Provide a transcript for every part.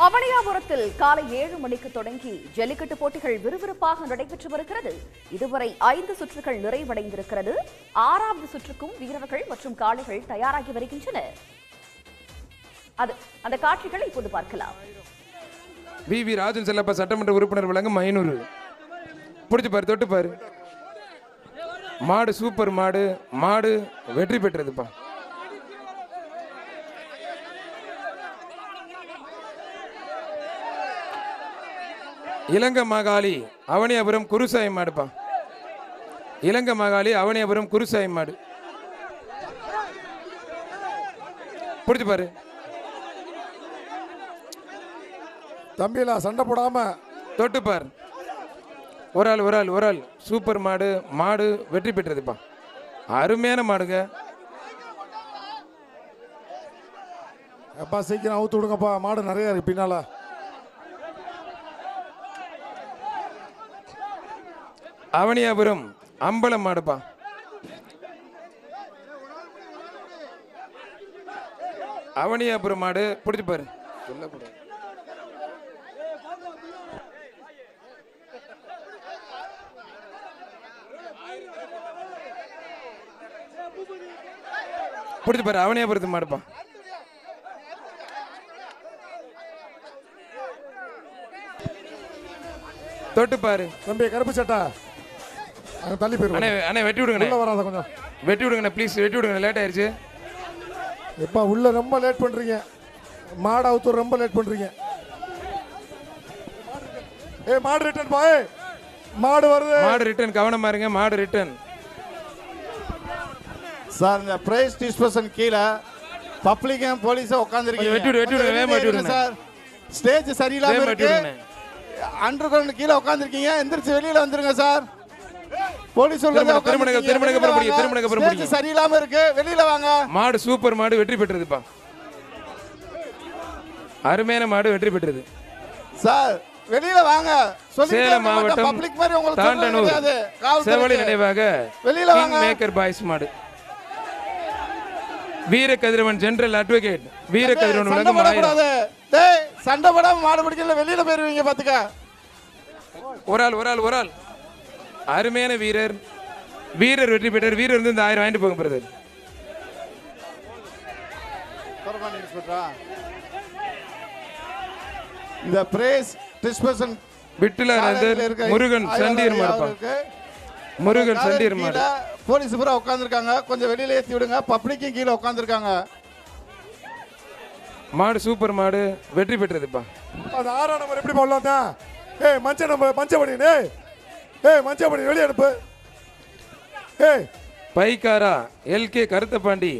அவனியாபுரத்தில் காலை ஏழு மணிக்கு தொடங்கி ஜல்லிக்கட்டு போட்டிகள் விறுவிறுப்பாக நடைபெற்று வருகிறது. இதுவரை ஐந்து சுற்றுகள் நிறைவடைந்திருக்கிறது. ஆறாவது சுற்றுக்கும் வீரர்கள் மற்றும் காளைகள் தயாராகி வருகின்றன. அது அந்த காட்சிகளை இப்போது பார்க்கலாம். வி. வி. ராஜன் செல்லப்பா சட்டமன்ற உறுப்பினர் வழங்கும் ஐநூறு. பிடிச்சு பாரு தொட்டு பாரு. மாடு சூப்பர் மாடு மாடு வெற்றி பெற்றதுப்பா. இலங்கை மாகாளி அவனியாபுரம் குருசாய் மாடுப்பா. இலங்கை மாகாளி அவனியாபுரம் குருசாய் மாடு. பிடிச்சு பாரு. தம்பிலா சண்டை போடாம. தொட்டு பார். ஒரு ஆள் ஒரு ஆள் ஒரு ஆள். சூப்பர் மாடு மாடு வெற்றி பெற்றதுப்பா. அருமையான மாடுங்க. எப்பா சீக்கிரம் அவுத்து விடுங்கப்பா. மாடு நிறைய இருக்கு பின்னால. அவனியாபுரம் அம்பலம் மாடுப்பா. அவனியாபுரம் மாடு பிடிச்சி பாரு. சொல்லக்கூடாது பிடிச்சி பாரு அவனியாபுரத்து மாடுப்பா. தொட்டு பாரு. தம்பி கருப்பு சட்டா. அங்க தள்ளி அண்ணே போயிருவாங்க அண்ணே வெட்டி விடுங்கண்ணே. உள்ள வராத கொஞ்சம். வெட்டி விடுங்கண்ணே ப்ளீஸ் வெட்டி விடுங்க. லேட் ஆயிருச்சு எப்பா உள்ள ரொம்ப லேட் பண்றீங்க. மாடு அவுத்து ரொம்ப லேட் பண்றீங்க. ஏய் மாடு ரிட்டர்ன் பாய் மாடு வருது. மாடு ரிட்டர்ன் கவனமா இருங்க மாடு ரிட்டர்ன் சார் இந்த பிரைஸ் டிஸ்பர்சன் கீழே பப்ளிக்கும் போலீஸும் உட்காந்துருக்கீங்க வெட்டி விடு, வெட்டி விடுங்க, வேகமா வெட்டி விடுங்க. சார்? ஸ்டேஜ் சரியில்லாம இருக்கு. விடுங்க. அண்டர் கிரவுண்ட் கீழே உட்காந்துருக்கீங்க எந்திரிச்சு வெளியில வந்துருங்க சார். போலீஸ் சொல்றது திருமண- திருமண- திருமணக்கு அப்புறம் பிடிங்க, திருமணக்கு அப்புறம் ஸ்டேஜ் பிடிங்க. சரியில்லாம இருக்கு. வெளியில வாங்க. மாடு சூப்பர் மாடு வெற்றி பெற்றதுப்பா. அருமையான மாடு வெற்றி பெற்றது. சார் வெளியில வாங்க. சேலம். மாவட்டம் பப்ளிக் மாதிரி உங்களுக்கு சொல்றது தாண்டனூர் கிடையாது. காவல்துறைக்கு. செவலி நினைவாக வெளியில வாங்க. மேக்கர் பாய்ஸ் மாடு. வீர கதிரவன் ஜெனரல் அட்வொகேட் வீர கதிரவன் சண்டை போடாம மாடு பிடிக்கல. வெளியில போயிருவீங்க பாத்துக்க. ஒரு ஆள் ஒரு ஆள் ஒரு ஆள். அருமையான வீரர். வீரர் வெற்றி பெற்றார். வீரர் வந்து இந்த ஆயிரம் வாங்கிட்டு போங்க பிரதர் இந்த பிரேஸ் டிஸ்பர்சன் விட்டுல முருகன் சண்டியர் மாடுப்பா முருகன் சண்டியர் மாடு போலீஸ் பூரா உட்காந்துருக்காங்க கொஞ்சம் வெளியில ஏத்தி விடுங்க. பப்ளிக்கும் கீழே உட்காந்துருக்காங்க மாடு சூப்பர் மாடு. வெற்றி பெற்றதுப்பா அந்த ஆறாம் நம்பர் எப்படி போடலாம் தான் ஏய் மஞ்ச நம்பர் மஞ்சப்படி ஏய் ஏய் மஞ்சப்படி வெளியே அனுப்பு ஏய். பைக்காரா எல்கே கருத்தபாண்டி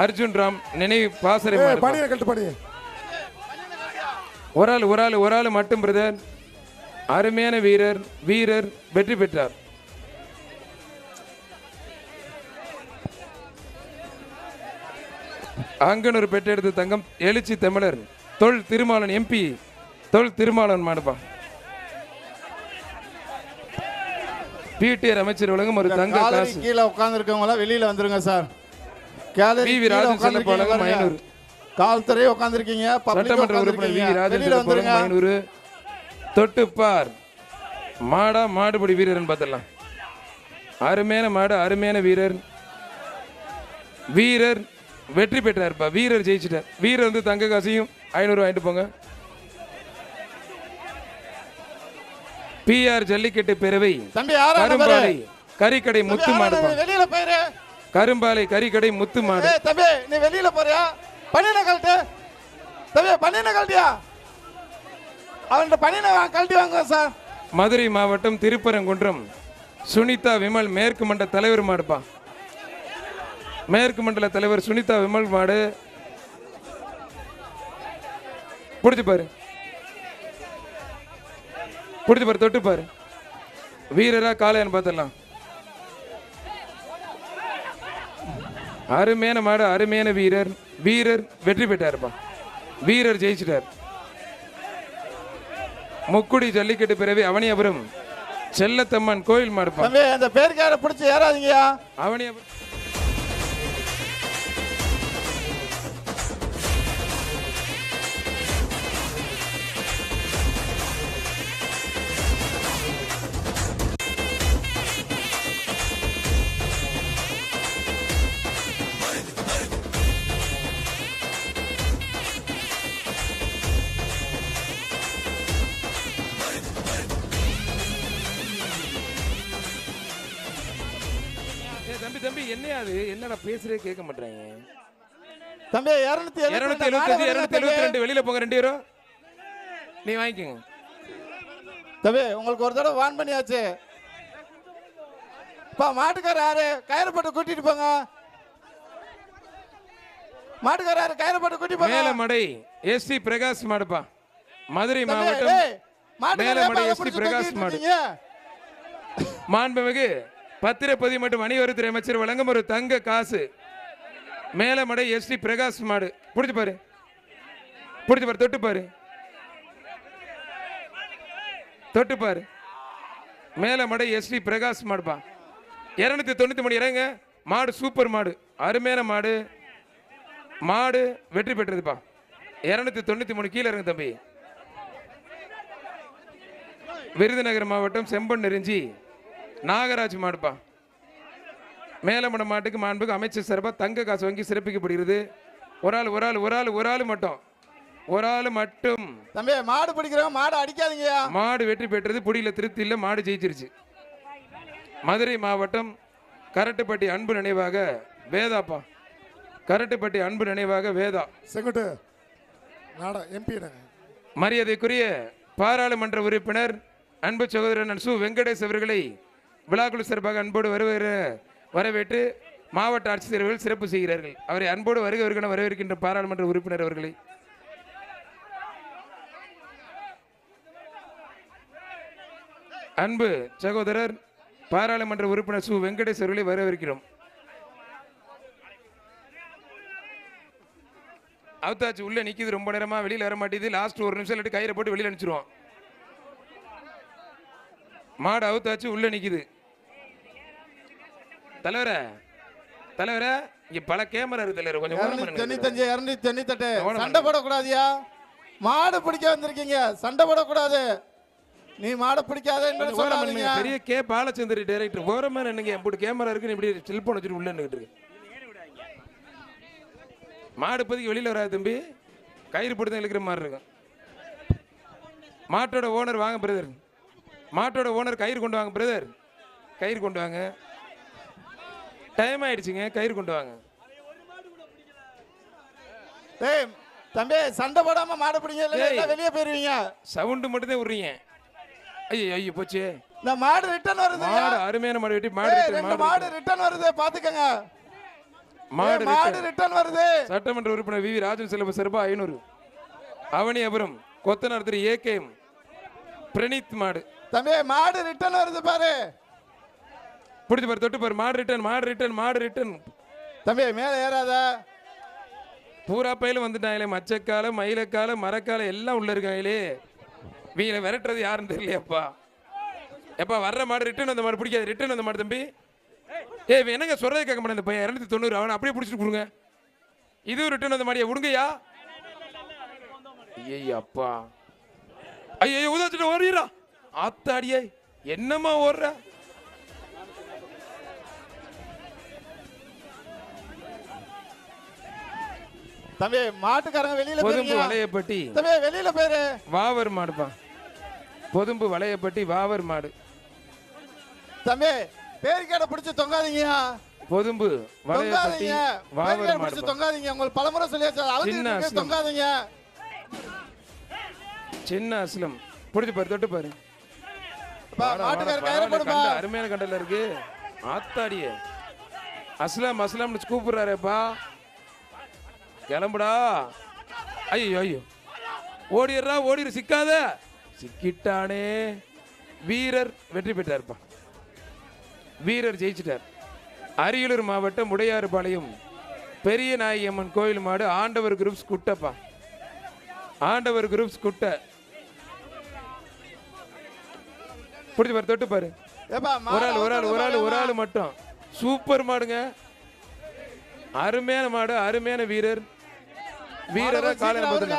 அர்ஜுன் ராம் நினைவு பாசறை. பணியை கழட்டு பணி ஒரு ஆள் ஒரு ஆள் ஒரு ஆள் மட்டும் பிரதர். அருமையான வீரர் வீரர் வெற்றி பெற்றார். அங்கனூர் பெற்றெடுத்த தங்கம் எழுச்சி தமிழர் தொல் திருமாலன் எம்பி தொல் திருமாலன் மாடுப்பா பிடிஆர் அமைச்சர் வழங்கும் ஒரு தங்க காசு. கீழே உட்காந்துருக்கவங்க எல்லாம் வெளியில வந்துருங்க சார். Gallery V. ராஜன் உட்கார்ந்திருக்கீங்க. ஐநூறு. காவல்துறை உட்காந்துருக்கீங்க சட்டமன்ற உறுப்பினர் வி தொட்டுப்பார். மாடா மாடுபடி வீரர்னு பார்த்தலாம் அருமையான மாடு அருமையான வீரர். வீரர் வெற்றி பெற்றாருப்பா. வீரர் ஜெயிச்சிட்டார். வீரர் வந்து தங்க காசையும் ஐநூறு வாங்கிட்டு போங்க. பிஆர் ஜல்லிக்கட்டு பேரவை? கரும்பாலை கறிக்கடை முத்து நம்பரு? வெளியில போயிரு. கரும்பாலை கறிக்கடை முத்து மாடு. தம்பி நீ வெளியில போறியா? பண்ணின கழட்டு. தம்பி பண்ணின கழட்டியா? அவன்கிட்ட பண்ணின கழட்டி வாங்க சார். மதுரை மாவட்டம் திருப்பரங்குன்றம். சுனிதா விமல் மேற்கு மண்டல தலைவர் மாடுப்பா மேற்கு மண்டல தலைவர் சுனிதா விமல் மாடு. பிடிச்சு பாரு. பிடிச்சு பாரு தொட்டு பாரு. வீரரா காளையான்னு பார்த்துடலாம். அருமையான மாடு அருமையான வீரர். வீரர் வெற்றி பெற்றாருப்பா. வீரர் ஜெயிச்சிட்டார். முக்குடி ஜல்லிக்கட்டு பிறவி அவனியபுரம். செல்லத்தம்மன் கோயில் மாடுப்பா. அந்த பேருக்கார பிடிச்சி ஏறாதீங்கயா அவனியபுரம். தம்பி என்ன அது? என்னடா பேசுறே கேட்க மாட்டாங்க தம்பி இருநூத்தி இருநூத்தி எழுபத்தஞ்சு இருநூத்தி எழுபத்தி ரெண்டு வெளியில போங்க ரெண்டு பேரும். நீ வாங்கிக்கோங்க. தம்பி உங்களுக்கு ஒரு தடவை வான் பண்ணியாச்சு. பா மாட்டுக்கார யாரு? கயிறு போட்டு கூட்டிட்டு போங்க. மாட்டுக்கார யாரு? கயிறு போட்டு கூட்டி போங்க. மேலமடை எஸ்டி பிரகாஷ் மாடுப்பா. மதுரை மாவட்டம் ஏப்பா அதை எஸ்டி பிரகாஷ் மாடு? மாண்புமிகு பத்திரப்பதிவு மற்றும் வணிகவரித்துறை அமைச்சர் வழங்கும் ஒரு தங்க காசு. மேலமடை எஸ்டி பிரகாஷ் மாடு. பிடிச்சி பாரு. பிடிச்சி பாரு தொட்டு பாரு. தொட்டு பாரு. மேலமடை எஸ்டி பிரகாஷ் மாடுப்பா. இருநூத்தி தொண்ணூத்தி மூணு இறங்க. மாடு சூப்பர் மாடு. அருமையான மாடு. மாடு வெற்றி பெற்றதுப்பா. இருநூத்தி தொண்ணூத்தி மூணு கீழே இறங்க தம்பி. விருதுநகர் மாவட்டம் செம்பன் நெறிஞ்சி நாகராஜ் மாடுப்பா. மேலமட மாட்டுக்கு மாண்புக்கு அமைச்சர் சார்பாக தங்க காசு வாங்கி சிறப்பிக்கப்படுகிறது ஒரு ஆள் ஒரு ஆள் ஒரு ஆள் ஒரு ஆள் மட்டும். ஒரு ஆள் மட்டும். தம்பி மாடு பிடிக்கிறவங்க மாடு அடிக்காதீங்கயா மாடு வெற்றி பெற்றது புடியில திருப்தி இல்லை மாடு ஜெயிச்சிருச்சு. மதுரை மாவட்டம் கரட்டுப்பட்டி அன்பு நினைவாக வேதாப்பா. கரட்டுப்பட்டி அன்பு நினைவாக வேதா. செங்குட்டு நாடா எம்பி மரியாதைக்குரிய பாராளுமன்ற உறுப்பினர் அன்பு சகோதரன் சு வெங்கடேஷ் அவர்களை விழாக்குழு சிறப்பாக அன்போடு வருகிற வரவேற்று மாவட்ட ஆட்சித்தலைவர்கள் சிறப்பு செய்கிறார்கள். அவரை அன்போடு வருக வரவேற்கின்ற பாராளுமன்ற உறுப்பினர் அவர்களை. அன்பு சகோதரர் பாராளுமன்ற உறுப்பினர் சு. வெங்கடேஷ் அவர்களை வரவேற்கிறோம். அவுத்தாச்சு உள்ளே நிற்கிது ரொம்ப நேரமாக வெளியில் வர மாட்டேது லாஸ்ட் ஒரு நிமிஷம் இல்லாட்டி கயிறை போட்டு வெளியில் அனுப்பிச்சிருவோம். மாடு அவுத்தாச்சு உள்ளே நிற்கிது தலைவரே தலைவரே இங்க பல கேமரா இருக்கு தலைவர் கொஞ்சம். தொண்ணூத்தஞ்சு இருநூத்தி தொண்ணூத்தெட்டு. சண்டை போடக்கூடாதியா? மாடு பிடிக்க வந்திருக்கீங்க. சண்டை போடக்கூடாது. நீ மாடை பிடிக்காத பெரிய கே பாலச்சந்திரி டைரக்டர் ஓரமா நின்னுங்க இப்படி கேமரா இருக்குன்னு இப்படி செல்போன் வச்சுட்டு உள்ள இருக்கு. மாடு இப்போதைக்கு வெளியில வராது தம்பி. கயிறு போட்டு தான் இழுக்கிற மாதிரி இருக்கும். மாட்டோட ஓனர் வாங்க பிரதர் மாட்டோட ஓனர் கயிறு கொண்டு வாங்க பிரதர் கயிறு கொண்டு வாங்க. டைம் ஆயிடுச்சுங்க கயிறு கொண்டு வாங்க. டேய் தம்பி சண்டை போடாம மாடு பிடிங்க. இல்லைன்னா வெளியே போயிருவீங்க? சவுண்டு மட்டும் தான் விடுறீங்க ஐயோ ஐயோ போச்சு. இந்த மாடு ரிட்டர்ன் வருது மாடு அருமையான மாடு வெட்டி மாடு ரெண்டு மாடு ரிட்டர்ன் வருது பாத்துக்கங்க. மாடு மாடு. ரிட்டர்ன் வருது. சட்டமன்ற உறுப்பினர் வி வி ராஜன் செல்வ சிறப்பா ஐநூறு. அவனியபுரம் கொத்தனார் திரு ஏகேஎம் பிரணீத் மாடு. தம்பி மாடு ரிட்டர்ன் வருது பாரு. பிடிச்சு பாரு தொட்டு பாரு. மாடு ரிட்டர்ன் மாடு ரிட்டர்ன் மாடு ரிட்டர்ன் தம்பி மேல ஏறாத. பூரா பயிலும் வந்துட்டாங்களே மச்சக்கால மயிலக்கால மரக்கால எல்லாம் உள்ள இருக்காங்களே வீல விரட்டுறது யாருன்னு தெரியலையாப்பா. எப்பா வர்ற மாடு ரிட்டர்ன் வந்த மாடு பிடிக்காது. ரிட்டர்ன் வந்த மாடு தம்பி. இவன் என்னங்க சொல்றதை கேட்க மாட்டேன். இந்த பையன் இரநூத்தி தொண்ணூறு அவனை அப்படியே பிடிச்சிட்டு கொடுங்க. இதுவும் ரிட்டர்ன் வந்த மாடியா? விடுங்கய்யா ஐயா அப்பா ஐயோ உதச்சிட்டு ஓடுறா ஆத்தாடியே என்னம்மா ஓடுற? தம்பி மாட்டுக்காரங்க வெளியில பொதும்பு வளையப்பட்டி. தம்பி வெளியில போயிரு. வாவர் மாடுப்பா. பொதும்பு வளையப்பட்டி வாவர் மாடு. தம்பி பேரிக்காடை பிடிச்சு தொங்காதீங்க பொதும்பு வளையப்பட்டி தொங்காதீங்க. வாவர் மாடுப்பா. தொங்காதீங்க. உங்களுக்கு பலமுறை சொல்லியாச்சு. அஸ்லம். தொங்காதீங்க. சின்ன அஸ்லம். பிடிச்சு பாரு தொட்டு பாரு. அருமையான கண்டல இருக்கு. ஆத்தாடியே. அஸ்லாம் அஸ்லாம்னு கூப்பிடுறாரேப்பா. கிளம்புடா. ஐயோ ஐயோ ஓடிடுறா ஓடிடு சிக்காத. சிக்கிட்டானே. வீரர் வெற்றி பெற்றார்ப்பா. வீரர் ஜெயிச்சிட்டார். அரியலூர் மாவட்டம் உடையாறுபாளையம். பெரிய நாயகம்மன் கோயில் மாடு ஆண்டவர் குரூப்ஸ் குட்டப்பா. ஆண்டவர் குரூப்ஸ் குட்டை. பிடிச்சு பாரு தொட்டு பாரு. ஒரு ஆள் ஒரு ஆள் ஒரு ஆள் ஒரு ஆள் மட்டும். சூப்பர் மாடுங்க. அருமையான மாடு அருமையான வீரர். வீரரா காலையில முதல்ல.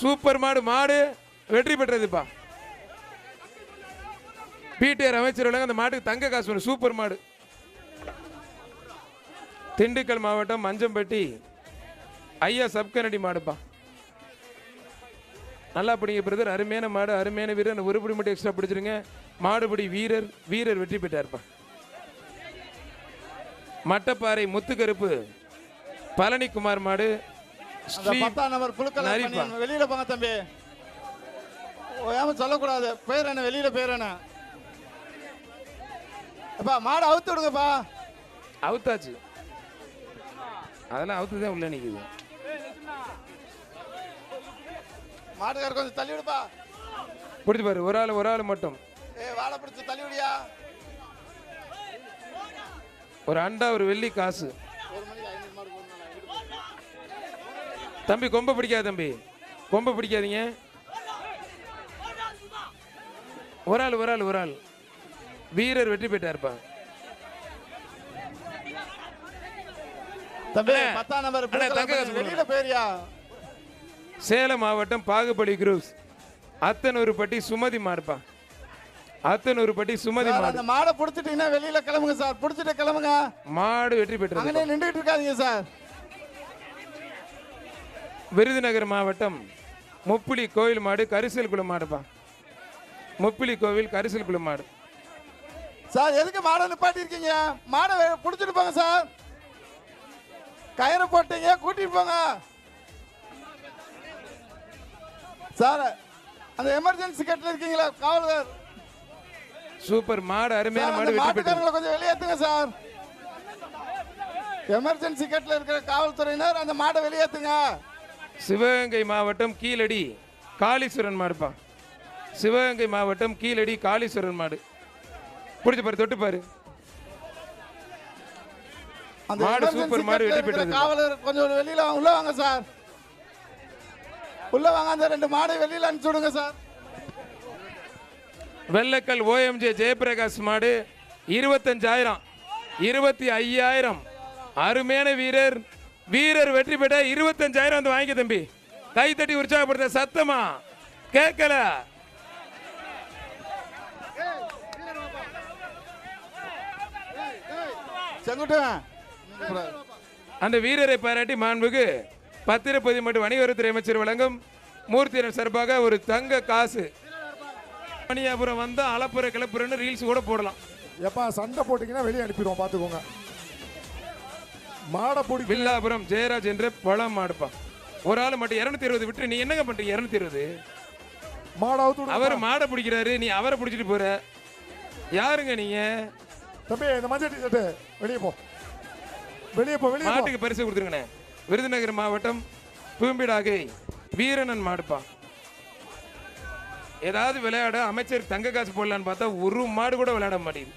சூப்பர் மாடு மாடு வெற்றி பெற்றதுப்பா. பிடிஆர் அமைச்சர் அந்த மாட்டுக்கு தங்க காசு சூப்பர் மாடு. திண்டுக்கல் மாவட்டம் மஞ்சம்பட்டி. ஐயா சப்கனடி மாடுப்பா. நல்லா பிடிங்க பிரதர். அருமையான மாடு அருமையான வீரர். ஒரு படி மட்டும் எக்ஸ்ட்ரா பிடிச்சிருங்க. மாடுபடி வீரர் வீரர் வெற்றி பெற்றார்ப்பா. மட்டப்பாறை முத்துக்கருப்பு. பழனிக்குமார் மாடு. பத்தாம் நம்பர். வெளியில போங்க தம்பி. ஓயாம சொல்லக்கூடாது. பேர் என்ன? வெளியில பேர் என்ன? அப்பா மாடை அவுத்து விடுங்கப்பா. அவுத்தாச்சு. அதெல்லாம் அவுத்து தான் உள்ள நிக்குது. மாட்டுக்கார கொஞ்சம் தள்ளி விடுப்பா. பிடிச்சி பாரு ஒரு ஆள் ஒரு ஆள் மட்டும். ஏய் வாழை பிடிச்சு தள்ளி விடியா. ஒரு அண்டா ஒரு வெள்ளி காசு. தம்பி கொம்பை பிடிக்காத தம்பி. கொம்பை பிடிக்காதீங்க. ஒரு ஆள் ஒரு ஆள் ஒரு ஆள். வீரர் வெற்றி வெளியில பேரியா சேலம் மாவட்டம் பாகுபலி குரூப்ஸ் அத்தனூருப்பட்டி சுமதி மாடுப்பா. அத்தனூருப்பட்டி சுமதி சார், மாடு. மாடை புடிச்சிட்டீங்கன்னா வெளியில கிளம்புங்க சார். புடிச்சிட்டு கிளம்புங்க. மாடு வெற்றி அங்கனே நின்றுட்டு இருக்காதீங்க சார். விருதுநகர் மாவட்டம் முப்புலி கோவில் மாடு கரிசல் குளம் மாடுப்பா. முப்புலி கோவில் கரிசல் குளம் மாடு. சார் எதுக்கு மாடை நிப்பாட்டி இருக்கீங்க மாடை புடிச்சிட்டு போங்க சார். கயிறு போட்டீங்க கூட்டிட்டு போங்க. சார் அந்த எமர்ஜென்சி கட்டில் இருக்கீங்களா காவலர்? சூப்பர் மாடு அருமையான மாடு வெற்றி கொஞ்சம் வெளியேத்துங்க சார். எமர்ஜென்சி கட்டில் இருக்கிற காவல்துறையினர் அந்த மாடை வெளியேத்துங்க சிவகங்கை மாவட்டம் கீழடி காளீஸ்வரன் மாடுப்பா சிவகங்கை மாவட்டம் கீழடி காளீஸ்வரன் மாடு. பிடிச்சி பாரு தொட்டு பாரு. மாடு சூப்பர் மாடு வெற்றி பெற்றது. காவலர் கொஞ்சம் வெளியில உள்ள வாங்க சார். உள்ள வாங்க அந்த ரெண்டு மாடை வெளியில அனுப்பிச்சு விடுங்க சார். வெள்ளக்கல் ஓஎம்ஜே ஜெயபிரகாஷ் மாடு இருபத்தஞ்சாயிரம் இருபத்தி ஐயாயிரம். அருமையான வீரர் வீரர் வெற்றி பெற்ற இருபத்தஞ்சாயிரம் வந்து வாங்கிக்க தம்பி. கை தட்டி உற்சாகப்படுத்த சத்தமா? கேட்கல. அந்த வீரரை பாராட்டி மாண்புக்கு பத்திரப்பதி மற்றும் வணிகவரித்துறை அமைச்சர் வழங்கும் மூர்த்தியர் சார்பாக ஒரு தங்க காசு. மணியாபுரம் வந்தா அளப்புற கிளப்புறன்னு ரீல்ஸ் கூட போடலாம். எப்பா சண்டை போட்டீங்கன்னா வெளியே அனுப்பிடுவோம் பார்த்துக்கோங்க. மாடை வில்லாபுரம் ஜெயராஜ் என்ற பழம் மாடுப்பா ஒரு ஆள் மட்டும் இருநூத்தி இருபது விட்டு நீ என்னங்க பண்றீங்க இருநூத்தி இருபது? மாடை அவுத்து விடுங்க. அவர் மாடை பிடிக்கிறாரு நீ அவரை பிடிச்சிட்டு போற. யாருங்க நீங்க? தம்பி இந்த மஞ்சள் டிஷர்ட்டு வெளியே போ. வெளியே போ வெளியே மாட்டுக்கு பரிசு கொடுத்துருங்கண்ணே. விருதுநகர் மாவட்டம் பூம்பிடாகை வீரனன் மாடுப்பா ஏதாவது விளையாட அமைச்சர் தங்க காசு போடலான்னு பார்த்தா ஒரு மாடு கூட விளையாட மாட்டேங்குது.